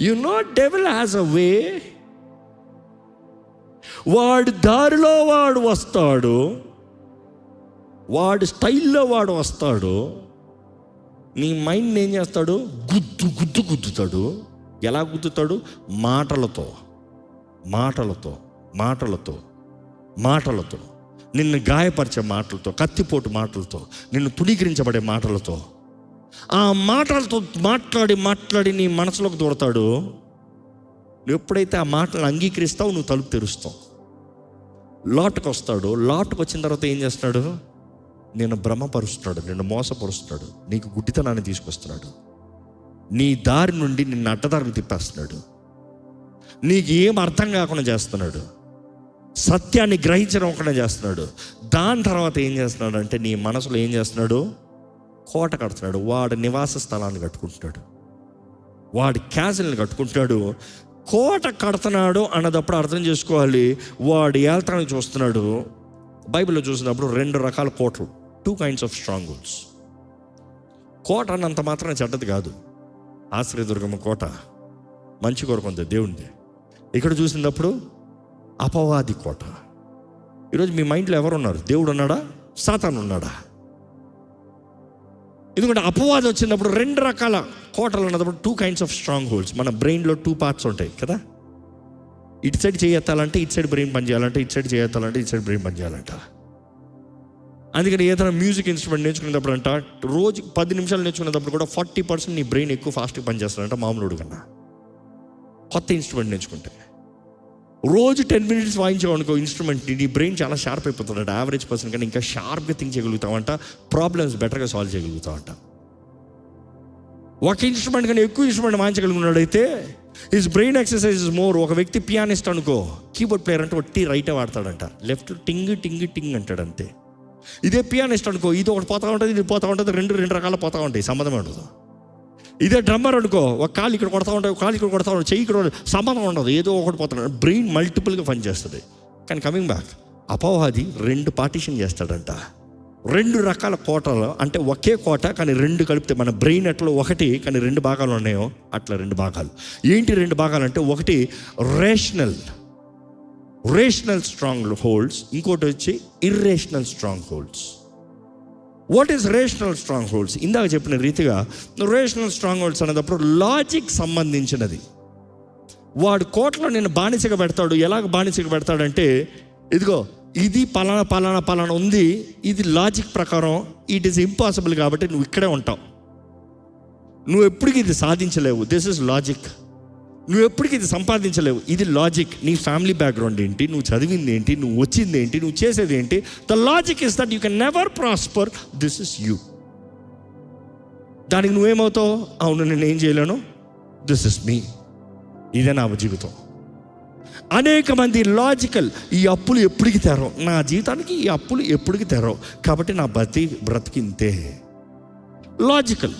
You know devil has a way వాడి దారిలో వాడు వస్తాడు. వాడి స్టైల్లో వాడు వస్తాడు. నీ మైండ్ ఏం చేస్తాడు? గుద్దు గుద్దు గుద్దుతాడు. ఎలా గుద్దుతాడు? మాటలతో. మాటలతో మాటలతో మాటలతో. నిన్ను గాయపరిచే మాటలతో కత్తిపోటు మాటలతో నిన్ను తుణీకరించబడే మాటలతో. ఆ మాటలతో మాట్లాడి మాట్లాడి నీ మనసులోకి దూడతాడు. నువ్వు ఎప్పుడైతే ఆ మాటలు అంగీకరిస్తావు నువ్వు తలుపు తెరుస్తావు. లాట్కి వస్తాడు లాట్కి వచ్చిన తర్వాత ఏం చేస్తాడు? నేను భ్రమపరుస్తున్నాడు నిన్ను మోసపరుస్తున్నాడు నీకు గుడ్డితనాన్ని తీసుకొస్తున్నాడు. నీ దారి నుండి నిన్ను అడ్డదారికి తిప్పేస్తున్నాడు. నీకు ఏం అర్థం కాకుండా చేస్తున్నాడు. సత్యాన్ని గ్రహించడం చేస్తున్నాడు. దాని తర్వాత ఏం చేస్తున్నాడు అంటే నీ మనసులో ఏం చేస్తున్నాడు? కోట కడుతున్నాడు. వాడు నివాస స్థలాన్ని కట్టుకుంటున్నాడు. వాడు క్యాసిల్ని కట్టుకుంటున్నాడు. కోట కడుతున్నాడు అన్నదప్పుడు అర్థం చేసుకోవాలి. వాడు ఏళ్తానికి చూస్తున్నాడు. బైబిల్లో చూసినప్పుడు రెండు రకాల కోటలు. Two kinds of strongholds కోట అన్నంత మాత్రం చెడ్డది కాదు. ఆశ్రయదుర్గమ్మ కోట. మంచి కోరుకుంది దేవుణ్ణి ఇక్కడ చూసినప్పుడు అపవాది కోట. ఈరోజు మీ మైండ్లో ఎవరు ఉన్నారు దేవుడు ఉన్నాడా? సాతాను ఉన్నాడా ఎందుకంటే అపవాదం వచ్చినప్పుడు రెండు రకాల కోటలు ఉన్నప్పుడు two kinds of strongholds మన బ్రెయిన్లో టూ పార్ట్స్ ఉంటాయి కదా? ఇటు సైడ్ చేయెత్తాలంటే ఇటు సైడ్ బ్రెయిన్ పని చేయాలంటే ఇటు సైడ్ చేయెత్తాలంటే ఇటు సైడ్ బ్రెయిన్ పనిచేయాలంట అందుకని ఏదైనా మ్యూజిక్ ఇన్స్ట్రుమెంట్ నేర్చుకునేటప్పుడు అంట రోజు పది నిమిషాలు నేర్చుకునేటప్పుడు కూడా ఫార్టీ పర్సెంట్ నీ బ్రెయిన్ ఎక్కువ ఫాస్ట్గా పనిచేస్తాడంట మామూలుడు కన్నా. కొత్త ఇన్స్ట్రుమెంట్ నేర్చుకుంటే. రోజు టెన్ మినిట్స్ వాయించామనుకో ఇన్స్ట్రుమెంట్ నీ బ్రెయిన్ చాలా షార్ప్ అయిపోతున్నాడు యావరేజ్ పర్సన్ కానీ ఇంకా షార్ప్గా థింక్ చేయగలుగుతామంట ప్రాబ్లమ్స్ బెటర్గా సాల్వ్ చేయగలుగుతామంట ఒక ఇన్స్ట్రుమెంట్ కానీ ఎక్కువ ఇన్స్ట్రుమెంట్ వాయించగలిగినాడైతే హిస్ బ్రెయిన్ ఎక్సర్సైజ్ మోర్ ఒక వ్యక్తి పియానిస్ట్ అనుకో కీబోర్డ్ ప్లేయర్ అంటే ఒట్టి రైటే వాడతాడంట. లెఫ్ట్ టింగ్ టింగ్ టింగ్ అంటాడు అంతే. ఇదే పియానిస్ట్ అనుకో ఇది ఒకటి పోతా ఉంటుంది ఇది పోతా ఉంటుంది రెండు రెండు రకాల పోతా ఉంటాయి. సంబంధం ఉండదు ఇదే డ్రమ్మర్ అనుకో ఒక కాలు ఇక్కడ కొడతా ఉంటాయి ఒక కాలు ఇక్కడ కొడతా ఉంటాయి చెయ్యి ఇక్కడ సంబంధం ఉండదు ఏదో ఒకటి పోతున్నాడు బ్రెయిన్ మల్టిపుల్గా పనిచేస్తుంది. కానీ కమింగ్ బ్యాక్ అపవాది రెండు పార్టీషన్ చేస్తాడంట. రెండు రకాల కోటలు అంటే ఒకే కోట కానీ రెండు కలిపితే మన బ్రెయిన్ ఎట్లా ఒకటి కానీ రెండు భాగాలు ఉన్నాయో అట్లా రెండు భాగాలు. ఏంటి రెండు భాగాలు అంటే ఒకటి రేషనల్ రేషనల్ స్ట్రాంగ్ హోల్డ్స్ ఇంకోటి వచ్చి irrational strongholds what is rational strongholds ఇందాక చెప్పిన రీతిగా రేషనల్ స్ట్రాంగ్ హోల్డ్స్ అనేటప్పుడు లాజిక్ సంబంధించినది. వాడు కోట్లో నేను బానిసగా పెడతాడు ఎలాగ బానిసగా పెడతాడంటే ఇదిగో ఇది పలానా పలానా పలానా ఉంది ఇది లాజిక్ ప్రకారం ఇట్ ఈస్ ఇంపాసిబుల్ కాబట్టి నువ్వు ఇక్కడే ఉంటావు. నువ్వు ఎప్పటికీ ఇది సాధించలేవు. దిస్ ఇస్ లాజిక్ నువ్వు ఎప్పటికీ ఇది సంపాదించలేవు. ఇది లాజిక్ నీ ఫ్యామిలీ బ్యాక్గ్రౌండ్ ఏంటి? నువ్వు చదివింది ఏంటి? నువ్వు వచ్చింది ఏంటి? నువ్వు చేసేది ఏంటి? The logic is that you can never prosper this is you దానికి నువ్వేమవుతావు? అవును నేను ఏం చేయలేను. దిస్ ఇస్ మీ ఇదే నా జీవితం. అనేక మంది లాజికల్ ఈ అప్పులు ఎప్పటికి తెరవు. నా జీవితానికి ఈ అప్పులు ఎప్పటికి తెరవు. కాబట్టి నా బతి బ్రతికింతే. లాజికల్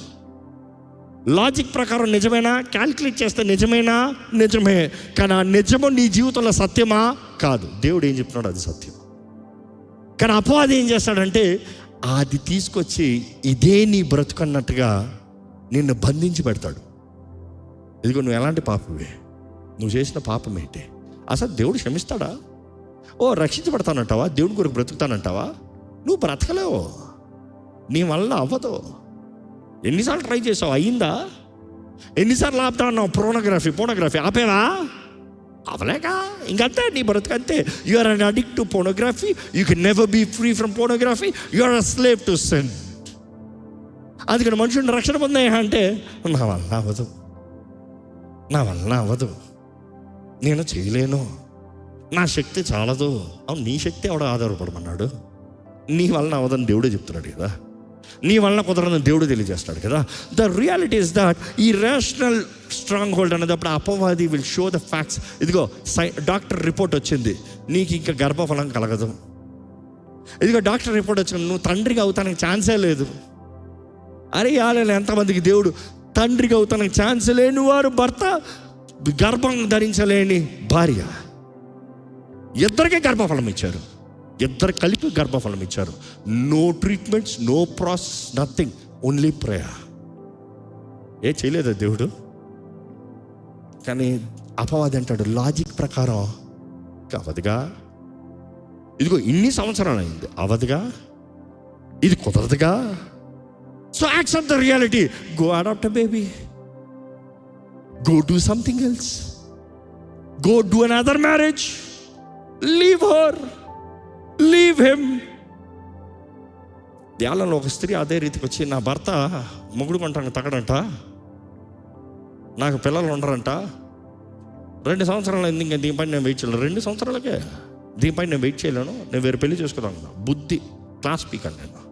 లాజిక్ ప్రకారం నిజమేనా? క్యాల్కులేట్ చేస్తే నిజమేనా? నిజమే. కానీ ఆ నిజము నీ జీవితంలో సత్యమా? కాదు. దేవుడు ఏం చెప్తున్నాడు అది సత్యం. కానీ అపవాది ఏం చేస్తాడంటే అది తీసుకొచ్చి ఇదే నీ బ్రతుకన్నట్టుగా నిన్ను బంధించి పెడతాడు. ఇదిగో నువ్వు ఎలాంటి పాపమే నువ్వు చేసిన పాపం ఏంటి? అసలు దేవుడు క్షమిస్తాడా? ఓ రక్షించబడతానంటావా? దేవుడి కొరకు బ్రతుకుతానంటావా? నువ్వు బ్రతకలేవు. నీ వల్ల అవ్వదు. ఎన్నిసార్లు ట్రై చేసావు? అయిందా? ఎన్నిసార్లు ఆపుతా అన్నావు పోనోగ్రఫీ పోనోగ్రఫీ ఆపేవా? అవలేక ఇంకంతే నీ బ్రతుకంతే you are an addict to pornography you can never be free from pornography you are a slave to sin అందుకని మనుషుని రక్షణ పొందాయా అంటే నా వల్ల అవ్వదు. నా వల్ల అవ్వదు. నేను చేయలేను. నా శక్తి చాలదు. అవును నీ శక్తి ఎవడ ఆధారపడమన్నాడు? నీ వలన అవ్వదని దేవుడే చెప్తున్నాడు కదా. నీ వలన కుదరదని దేవుడు తెలియజేస్తాడు కదా. ద రియాలిటీ ఇస్ దట్ ఈ రేషనల్ స్ట్రాంగ్ హోల్డ్ అనేటప్పుడు అపవాది విల్ షో ద ఫ్యాక్ట్స్ ఇదిగో సై డాక్టర్ రిపోర్ట్ వచ్చింది. నీకు ఇంకా గర్భఫలం కలగదు. ఇదిగో డాక్టర్ రిపోర్ట్ వచ్చింది. నువ్వు తండ్రిగా అవుతానికి ఛాన్సే లేదు. అరే ఆలయాలు ఎంతమందికి దేవుడు తండ్రిగా అవుతానికి ఛాన్స్ లేని వారు భర్త గర్భం ధరించలేని భార్య. ఇద్దరికే గర్భఫలం ఇచ్చారు. ఇద్దరు కలిపి గర్భఫలం ఇచ్చారు. No treatments no process nothing only prayer ఏ చేయలేదా దేవుడు? కానీ అపవాది అంటాడు లాజిక్ ప్రకారం అవదుగా ఇదిగో ఇన్ని సంవత్సరాలు అయింది. అవదుగా? ఇది కుదరదుగా? So accept the reality go adopt baby go do something else go do another marriage leave her leave him ధ్యానంలో ఒక స్త్రీ అదే రీతికి వచ్చి నా భర్త మొగుడు కొంటాను తగడంట నాకు పిల్లలు ఉండరంట. రెండు సంవత్సరాలు అయింది ఇంకా దీనిపైన నేను వెయిట్ చేయలేను రెండు సంవత్సరాలకే దీనిపైన నేను వెయిట్ చేయలేను. నేను వేరే పెళ్ళి చేసుకున్నాను బుద్ధి క్లాస్ స్పీకర్ నేను.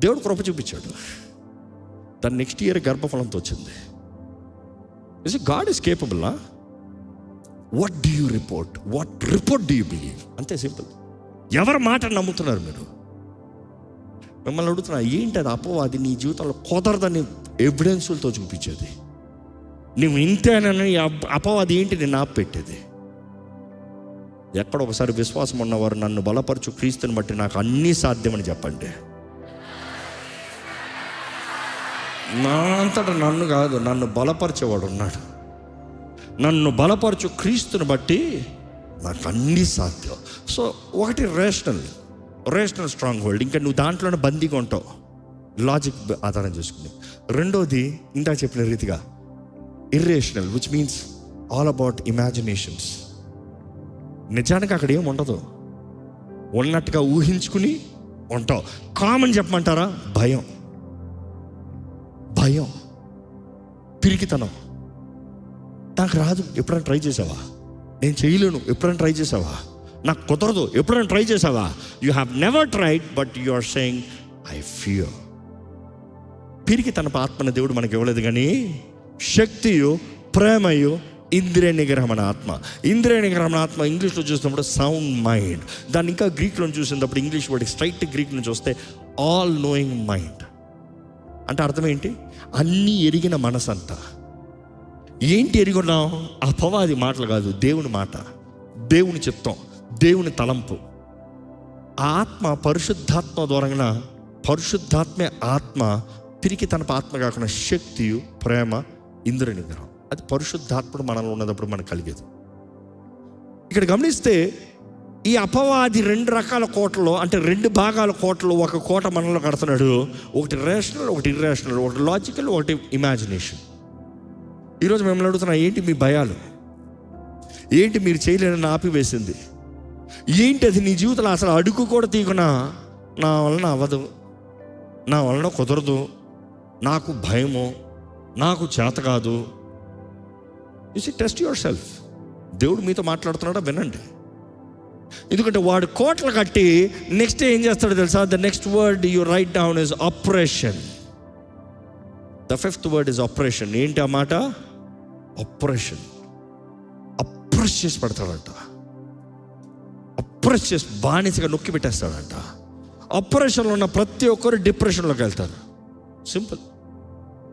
దేవుడు కృప చూపించాడు. దాని నెక్స్ట్ ఇయర్ గర్భఫలంతో వచ్చింది. Is God is capable what do you report what report do you believe అంతే సింపుల్. ఎవరి మాట నమ్ముతున్నారు మీరు? మిమ్మల్ని అడుగుతున్నా ఏంటి అది అపవాది? నీ జీవితంలో కుదరదని ఎవిడెన్సులతో చూపించేది. నువ్వు ఇంతేనని అపవాది ఏంటి నేను ఆపెట్టేది ఎక్కడ ఒకసారి విశ్వాసం ఉన్నవారు నన్ను బలపరచు క్రీస్తుని బట్టి నాకు అన్నీ సాధ్యమని చెప్పండి. నా అంతటా నన్ను కాదు నన్ను బలపరిచేవాడు ఉన్నాడు. నన్ను బలపరచు క్రీస్తుని బట్టి నాకు అన్నీ సాధ్యం. సో ఒకటి రేషనల్ రేషనల్ స్ట్రాంగ్ హోల్డ్ ఇంకా నువ్వు దాంట్లోనే బందీగా ఉంటావు. లాజిక్ ఆధారం చేసుకుని రెండోది ఇందాక చెప్పిన రీతిగా irrational which means all about imaginations నిజానికి అక్కడ ఏం ఉండదు. ఉన్నట్టుగా ఊహించుకుని ఉంటావు. కామన్ చెప్పమంటారా? భయం. భయం. పిరికితనం. నాకు రాదు. ఎప్పుడైనా ట్రై చేసావా? నేను చేయలేను. ఎప్పుడైనా ట్రై చేసావా? నాకు కుదరదు. ఎప్పుడైనా ట్రై చేసావా? You have never tried but you are saying I fear పిరికి తన ఆత్మను దేవుడు మనకి ఇవ్వలేదు కానీ శక్తియు ప్రేమయు ఇంద్రియ నిగ్రహమణ ఆత్మ. ఇంద్రియ నిగ్రహమణ ఆత్మ ఇంగ్లీష్లో చూసినప్పుడు సౌండ్ మైండ్ దాన్ని ఇంకా గ్రీక్లో చూసినప్పుడు ఇంగ్లీష్ వాడి స్ట్రైట్ గ్రీక్ నుంచి వస్తే ఆల్ నోయింగ్ మైండ్ అంటే అర్థం ఏంటి? అన్నీ ఎరిగిన మనసంతా. ఏంటి ఎరుగున్నాం అపవాది మాటలు కాదు దేవుని మాట. దేవుని చిత్తం దేవుని తలంపు. ఆత్మ పరిశుద్ధాత్మ దూరంగా పరిశుద్ధాత్మే ఆత్మ తిరిగి తన ఆత్మ కాకుండా శక్తి ప్రేమ ఇంద్ర నిగ్రహం. అది పరిశుద్ధాత్ముడు మనలో ఉన్నప్పుడు మనకు కలిగేది. ఇక్కడ గమనిస్తే ఈ అపవాది రెండు రకాల కోటలు అంటే రెండు భాగాల కోటలు ఒక కోట మనలో కడుతున్నాడు. ఒకటి రేషనల్ ఒకటి ఇర్రేషనల్ ఒకటి లాజికల్ ఒకటి ఇమాజినేషన్ ఈరోజు మిమ్మల్ని అడుగుతున్నా ఏంటి మీ భయాలు? ఏంటి మీరు చేయలేనని ఆపివేసింది? ఏంటి అది నీ జీవితంలో అసలు అడుగు కూడా తీకున్నా నా వలన అవ్వదు. నా వలన కుదరదు. నాకు భయము. నాకు చేత కాదు. ఇస్ టెస్ట్ యువర్ సెల్ఫ్ దేవుడు మీతో మాట్లాడుతున్నాడా? వినండి. ఎందుకంటే వాడు కోట్లు కట్టి నెక్స్ట్ ఏం చేస్తాడో తెలుసా? The next word you write down is oppression the fifth word is oppression ఏంటి ఆ మాట? ఆపరేషన్ అప్రెస్ చేసి పెడతాడంట. అప్రెస్ చేసి బానిసగా నొక్కి పెట్టేస్తాడంట. ఆపరేషన్లో ఉన్న ప్రతి ఒక్కరు డిప్రెషన్లోకి వెళ్తారు. Simple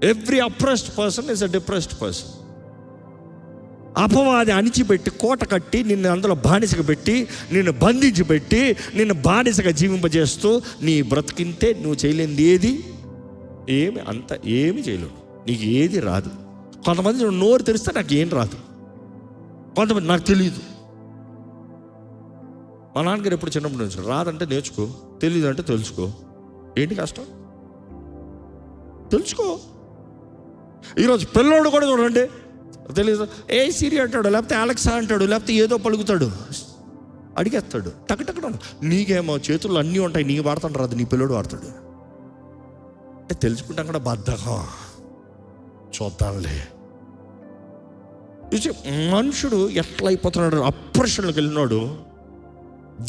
every oppressed person is a depressed person అపవాది అణిచిపెట్టి కోట కట్టి నిన్ను అందులో బానిసగా పెట్టి నిన్ను బంధించి పెట్టి నిన్ను బానిసగా జీవింపజేస్తూ నీ బ్రతికింతే నువ్వు చేయలేనిది ఏది? ఏమి అంత ఏమి చేయలేవు. నీకు ఏది రాదు. కొంతమంది నోరు తెరిస్తే నాకు ఏం రాదు. కొంతమంది నాకు తెలియదు మా నాన్నగారు ఎప్పుడు చిన్నప్పుడు నుంచి రాదంటే నేర్చుకో తెలియదు అంటే తెలుసుకో. ఏంటి కష్టం? తెలుసుకో. ఈరోజు పిల్లోడు కూడా చూడండి. తెలియదు ఏ సిరి అంటాడు? లేకపోతే అలెక్సా అంటాడు? లేకపోతే ఏదో పలుకుతాడు. అడిగేస్తాడు. టకటకడ నీకేమో చేతుల్లో అన్నీ ఉంటాయి. నీకు వాడతాడు రాదు. నీ పిల్లోడు వాడతాడు. అంటే తెలుసుకుంటాం కూడా బద్ధకం. చూద్దాంలే. చూసి మనుషుడు ఎట్లా అయిపోతున్నాడు అప్రెషన్లోకి వెళ్ళినాడు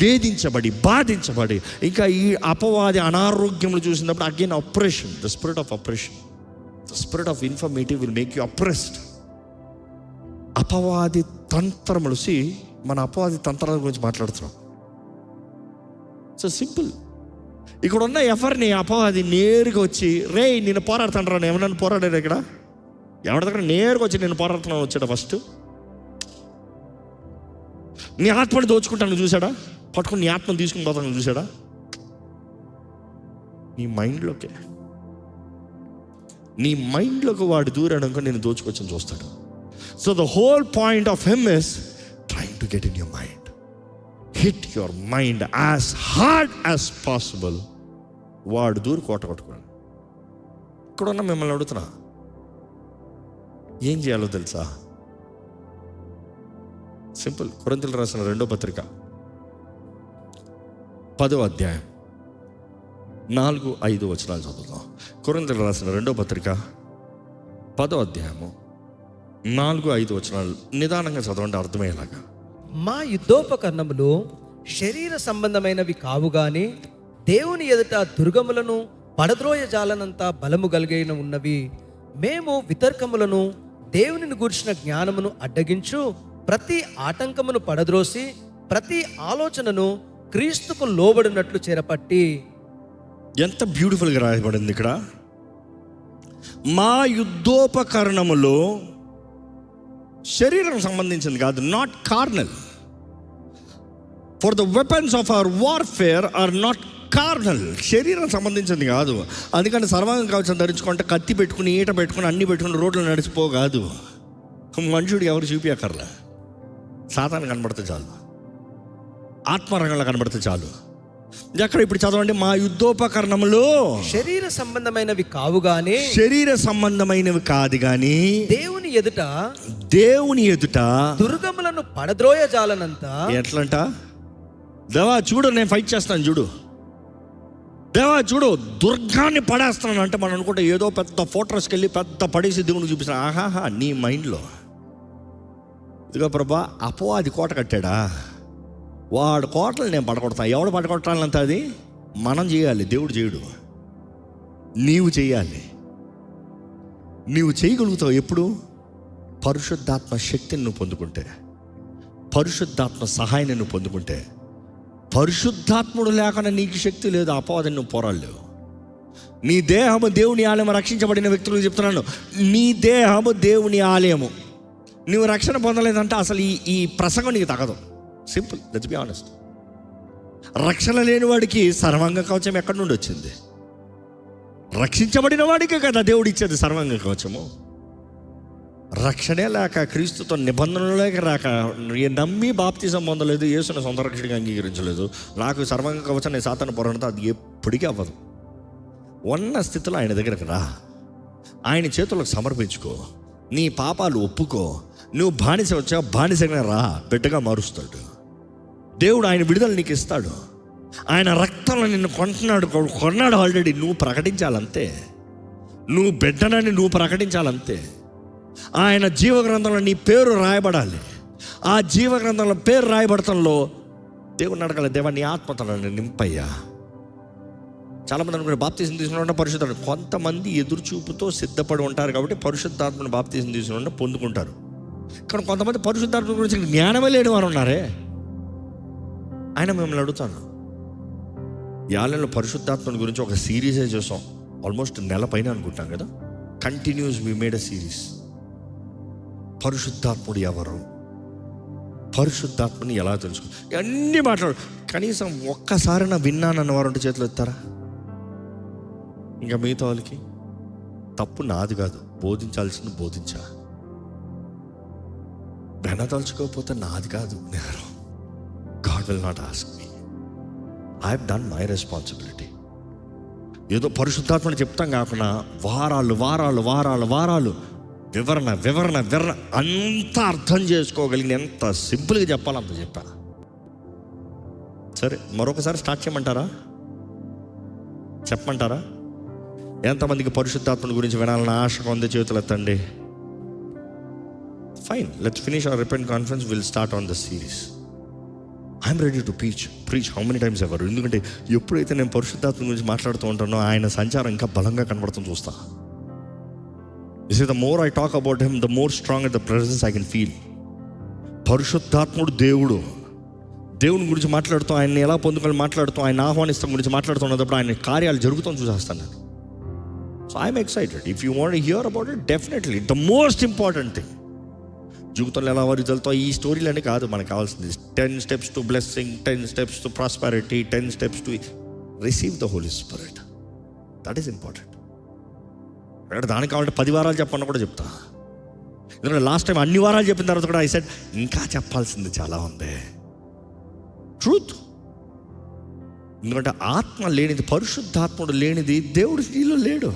వేధించబడి బాధించబడి ఇంకా ఈ అపవాది అనారోగ్యములు చూసినప్పుడు again oppression the spirit of oppression the spirit of informative will make you oppressed. అపవాది తంత్రములు సి మన అపవాది తంత్రాల గురించి మాట్లాడుతున్నాం. So simple. ఇక్కడ ఉన్న ఎవరిని అపవాది నేరుగా వచ్చి రే నేను పోరాడుతాను ఏమన్నా పోరాడారు ఇక్కడ? ఎవరి దగ్గర నేరుగా వచ్చి నేను పోరాడుతున్నాను వచ్చాడు ఫస్ట్ నీ ఆత్మని దోచుకుంటాను చూసాడా పట్టుకుని నీ ఆత్మని తీసుకుని పోతాను చూసాడా నీ మైండ్లోకే. నీ మైండ్లోకి వాడు దూరాడనుకో నేను దోచుకొచ్చని చూస్తాడు. So the whole point of him is trying to get in your mind hit your mind as hard as possible వాడు దూరు కోట కొట్టుకున్నాడు. ఇక్కడ ఉన్న మిమ్మల్ని అడుగుతున్నా. ఏం చేయాలో తెలుసా? సింపుల్. కొరంతలు రాసిన రెండో పత్రిక. పదో అధ్యాయం. నాలుగు ఐదు వచనాలు చదువుతాం కొరంతలు రాసిన రెండో పత్రిక. పదో అధ్యాయము. నాలుగు ఐదు వచనాలు నిదానంగా చదవండి అర్థమయ్యేలాగా. మా యుద్ధోపకరణములు శరీర సంబంధమైనవి కావు కానీ దేవుని ఎదుట దుర్గములను పడద్రోయ జాలనంతా బలము కలిగిన ఉన్నవి మేము వితర్కములను దేవునిని గూర్చిన జ్ఞానమును అడ్డగించు ప్రతి ఆటంకమును పడద్రోసి ప్రతి ఆలోచనను క్రీస్తుకు లోబడినట్లు చేరపట్టి. ఎంత బ్యూటిఫుల్గా రాయబడింది ఇక్కడ. మా యుద్ధోపకరణములో శరీరం సంబంధించింది కాదు not carnal for the weapons of our warfare are not carnal. శరీరం సంబంధించింది కాదు. అందుకని సర్వాంగ కవచం ధరించుకుంటే కత్తి పెట్టుకుని ఈట పెట్టుకుని అన్ని పెట్టుకుని రోడ్లు నడిచిపో కాదు. మనుషుడికి ఎవరు చూపించక్కర్లే సాతాన్ని కనబడితే చాలు. ఆత్మరంగంలో కనబడితే చాలు. ఎక్కడ ఇప్పుడు చదవండి? మా యుద్ధోపకరణములో. శరీర సంబంధమైనవి కావు గాని శరీర సంబంధమైనవి కాదు కానీ దేవుని ఎదుట దేవుని ఎదుట దుర్గములను పడద్రోయ జాలనంత ఎట్లంట? దేవా చూడు నేను ఫైట్ చేస్తాను చూడు. దేవా చూడు దుర్గాన్ని పడేస్తున్నాను అంటే మనం అనుకుంటే ఏదో పెద్ద ఫోటోస్కి వెళ్ళి పెద్ద పడేసి దేవుని చూపిస్తాను ఆహాహా నీ మైండ్లో ఇదిగో ప్రభా అపవాది కోట కట్టాడా? వాడు కోటలు నేను పడగొడతా. ఎవడు పడగొట్టాలంత అది? మనం చేయాలి దేవుడు చేయడు. నీవు చేయాలి. నీవు చేయగలుగుతావు ఎప్పుడు? పరిశుద్ధాత్మ శక్తిని నువ్వు పొందుకుంటే. పరిశుద్ధాత్మ సహాయాన్ని నువ్వు పొందుకుంటే. పరిశుద్ధాత్ముడు లేకుండా నీకు శక్తి లేదు అపవాదం నువ్వు పోరాలేవు నీ దేహము దేవుని ఆలయం రక్షించబడిన వ్యక్తులకు చెప్తున్నాను. నీ దేహము దేవుని ఆలయము. నువ్వు రక్షణ పొందలేదంటే అసలు ఈ ఈ ప్రసంగం నీకు తగదు. సింపుల్ దట్ బి ఆనెస్ట్ రక్షణ లేని వాడికి సర్వాంగ కవచం ఎక్కడి నుండి వచ్చింది? రక్షించబడిన వాడికే కదా దేవుడు ఇచ్చేది సర్వాంగ కవచము. రక్షణే లేక క్రీస్తుతో నిబంధనలోకి రాక ఏ నమ్మి బాప్తిజం పొందలేదు యేసుని సొంత రక్షణగా అంగీకరించలేదు. నాకు సర్వంగా కవచం నేను సాతాను పోరాడతా అది ఎప్పటికీ అవ్వదు. ఉన్న స్థితిలో ఆయన దగ్గరకు రా. ఆయన చేతులకు సమర్పించుకో. నీ పాపాలు ఒప్పుకో. నువ్వు బానిస వచ్చా బానిసగా రా బిడ్డగా మారుస్తాడు. దేవుడు ఆయన విడుదల నీకు ఇస్తాడు. ఆయన రక్తంలో నిన్ను కొంటున్నాడు కొన్నాడు ఆల్రెడీ నువ్వు ప్రకటించాలంతే. నువ్వు బిడ్డనని నువ్వు ప్రకటించాలంతే. ఆయన జీవగ్రంథంలో నీ పేరు రాయబడాలి. ఆ జీవగ్రంథంలో పేరు రాయబడటంలో దేవుని అడగాలి దేవా నీ ఆత్మతో నన్ను నింపయ్యా. చాలామంది అనుకునే బాప్తీసం తీసుకున్న పరిశుద్ధాత్మ. కొంతమంది ఎదురుచూపుతో సిద్ధపడి ఉంటారు కాబట్టి పరిశుద్ధాత్మను బాప్తీసం తీసుకున్న పొందుకుంటారు. కానీ కొంతమంది పరిశుద్ధాత్మ గురించి జ్ఞానమే లేని వారు ఉన్నారే. ఆయన మిమ్మల్ని అడుగుతాను. ఈ పరిశుద్ధాత్మని గురించి ఒక సిరీసే చేసాం. ఆల్మోస్ట్ నెల పైన అనుకుంటాం కదా. Continues we made a series పరిశుద్ధాత్ముడు ఎవరు పరిశుద్ధాత్మని ఎలా తెలుసుకో? అన్నీ మాట్లాడు? కనీసం ఒక్కసారి నా విన్నానన్న వారు చేతులు ఎత్తారా? ఇంకా మిగతా వాళ్ళకి? తప్పు నాది కాదు. బోధించాల్సింది బోధించా. వెనదలుచుకోకపోతే నాది కాదు నేరం. God will not ask me I done my responsibility ఏదో పరిశుద్ధాత్మని చెప్తాం కాకుండా వారాలు వారాలు వారాలు వారాలు వివరణ వివరణ వివరణ అంత అర్థం చేసుకోగలిగిన ఎంత సింపుల్గా చెప్పాలంత చెప్పా. సరే మరొకసారి స్టార్ట్ చేయమంటారా? చెప్పమంటారా? ఎంతమందికి పరిశుద్ధాత్మని గురించి వినాలని ఆశ ఉంది చేతులు ఎత్తండి. Fine let's finish our repent conference will start on the series I'm ready to peach preach how many times ఎవరు ఎందుకంటే ఎప్పుడైతే నేను పరిశుద్ధాత్మ గురించి మాట్లాడుతూ ఉంటానో ఆయన సంచారం ఇంకా బలంగా కనబడుతుంది చూస్తా the more I talk about him the more strong the presence I can feel పరిశుద్ధాత్ముడు దేవుడు. దేవుని గురించి మాట్లాడుతూ ఆయన్ని ఎలా పొందుకొని మాట్లాడుతూ ఆయన ఆహ్వానిస్తాం గురించి మాట్లాడుతున్నప్పుడు ఆయన కార్యాలు జరుగుతాం చూసేస్తాను so I'm excited if you want hear about it definitely the most important thing జీవితంలో ఎలా జల్తో ఈ స్టోరీలన్నీ కాదు మనకు కావాల్సింది. Ten steps to blessing ten steps to prosperity ten steps to receive the holy spirit that is important ఇక్కడ దానికి కావాలంటే పది వారాలు చెప్పన్న కూడా చెప్తా. ఎందుకంటే లాస్ట్ టైం అన్ని వారాలు చెప్పిన తర్వాత కూడా ఐ సెడ్ ఇంకా చెప్పాల్సింది చాలా ఉంది. ట్రూత్ ఎందుకంటే ఆత్మ లేనిది పరిశుద్ధాత్ముడు లేనిది దేవుడు నీలో లేడు.